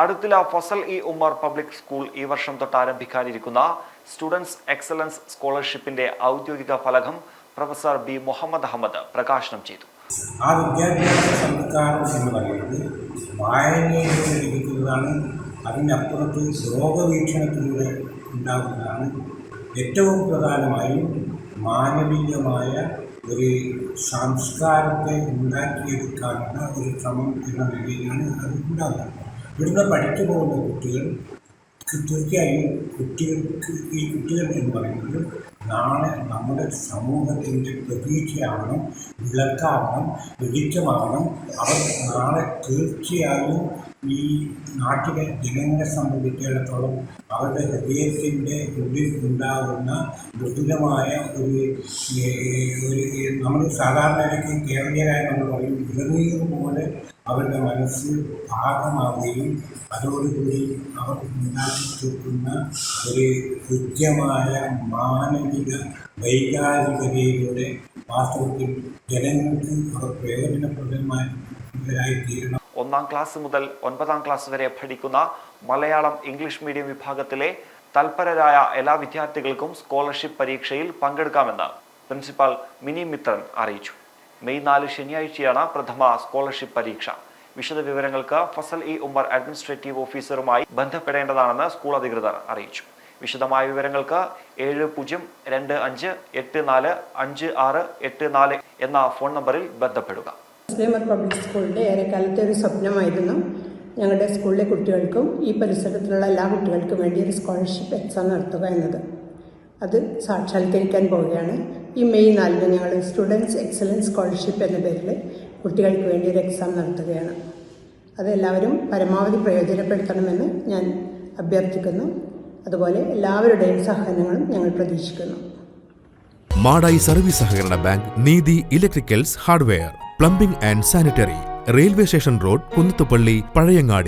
Aduthila Fazal E Umar public school ഈ വർഷം തൊട്ട് ആരംഭിക്കാനിരിക്കുന്ന സ്റ്റുഡൻസ് എക്സലൻസ് സ്കോളർഷിപ്പിന്റെ ഔദ്യോഗിക ഫലകം പ്രൊഫസർ ബി മുഹമ്മദ് അഹമ്മദ് പ്രകാശനം ചെയ്തു. ആ വിദ്യാഭ്യാസ സംസ്കാരം എന്ന് പറയുന്നത് വായനയിലൂടെ ലഭിക്കുന്നതാണ്. അതിനപ്പുറത്ത് ലോകവീക്ഷണത്തിലൂടെ ഉണ്ടാകുന്നതാണ്. ഏറ്റവും പ്രധാനമായും മാനവീയമായ ഒരു സംസ്കാരത്തെ ഉണ്ടാക്കിയെടുക്കാനുള്ള ഒരു ശ്രമം എന്ന നിലയിലാണ് അത് ഉണ്ടാകുന്നത്. ഇവിടുന്ന് പഠിച്ചു പോകുന്ന കുട്ടികൾ തീർച്ചയായും കുട്ടികൾക്ക് ഈ കുട്ടികൾ എന്ന് പറയുന്നത് നാളെ നമ്മുടെ സമൂഹത്തിന്റെ പ്രതീക്ഷയാവണം വിളക്കാവണം വെളിച്ചമാവണം. അവർ നാളെ തീർച്ചയായും ഈ നാട്ടിലെ ജനങ്ങളെ സംബന്ധിച്ചിടത്തോളം അവരുടെ ഹൃദയത്തിന്റെ ഉള്ളിൽ ഉണ്ടാകുന്ന ദുരിതമായ ഒരു നമ്മൾ സാധാരണയായിട്ട് കേരളീയരായി നമ്മൾ പറയും ഇളനീർ പോലെ അവരുടെ മനസ്സ് ഭാഗമാവുകയും അതോടുകൂടി അവർ ഉണ്ടാക്കി തീർക്കുന്ന ഒരു കൃത്യമായ മാനവിക വൈകാരികതയിലൂടെ വാസ്തവത്തിൽ ജനങ്ങൾക്ക് അവർ പ്രയോജനപ്രദമായി തീരണം. ഒന്നാം ക്ലാസ് മുതൽ ഒൻപതാം ക്ലാസ് വരെ പഠിക്കുന്ന മലയാളം ഇംഗ്ലീഷ് മീഡിയം വിഭാഗത്തിലെ തൽപരരായ എല്ലാ വിദ്യാർത്ഥികൾക്കും സ്കോളർഷിപ്പ് പരീക്ഷയിൽ പങ്കെടുക്കാമെന്ന് പ്രിൻസിപ്പാൾ മിനി മിത്രൻ അറിയിച്ചു. മെയ് നാല് ശനിയാഴ്ചയാണ് പ്രഥമ സ്കോളർഷിപ്പ് പരീക്ഷ. വിശദവിവരങ്ങൾക്ക് ഫസൽ ഇ ഉമർ അഡ്മിനിസ്ട്രേറ്റീവ് ഓഫീസറുമായി ബന്ധപ്പെടേണ്ടതാണെന്ന് സ്കൂൾ അധികൃതർ അറിയിച്ചു. വിശദമായ വിവരങ്ങൾക്ക് ഏഴ് പൂജ്യം രണ്ട് അഞ്ച് എട്ട് നാല് അഞ്ച് ആറ് എട്ട് നാല് എന്ന ഫോൺ നമ്പറിൽ ബന്ധപ്പെടുക. മുസ്ലിം പബ്ലിക് സ്കൂളിന്റെ ഏറെക്കാലത്തെ ഒരു സ്വപ്നമായിരുന്നു ഞങ്ങളുടെ സ്കൂളിലെ കുട്ടികൾക്കും ഈ പരിസരത്തിലുള്ള എല്ലാ കുട്ടികൾക്കും വേണ്ടി ഒരു സ്കോളർഷിപ്പ് എക്സാം നടത്തുക എന്നത്. അത് സാക്ഷാത്കരിക്കാൻ പോവുകയാണ്. ഈ മെയ് നാലിന് ഞങ്ങൾ സ്റ്റുഡൻസ് എക്സലൻസ് സ്കോളർഷിപ്പ് എന്ന പേരിൽ കുട്ടികൾക്ക് വേണ്ടി ഒരു എക്സാം നടത്തുകയാണ്. അതെല്ലാവരും പരമാവധി പ്രയോജനപ്പെടുത്തണമെന്ന് ഞാൻ അഭ്യർത്ഥിക്കുന്നു. അതുപോലെ എല്ലാവരുടെയും സഹകരണങ്ങളും ഞങ്ങൾ പ്രതീക്ഷിക്കുന്നു. മാടായി സർവീസ് സഹകരണ bank Neethi electricals hardware. Plumbing and sanitary railway station road Kunnathupally Pazhayangadi.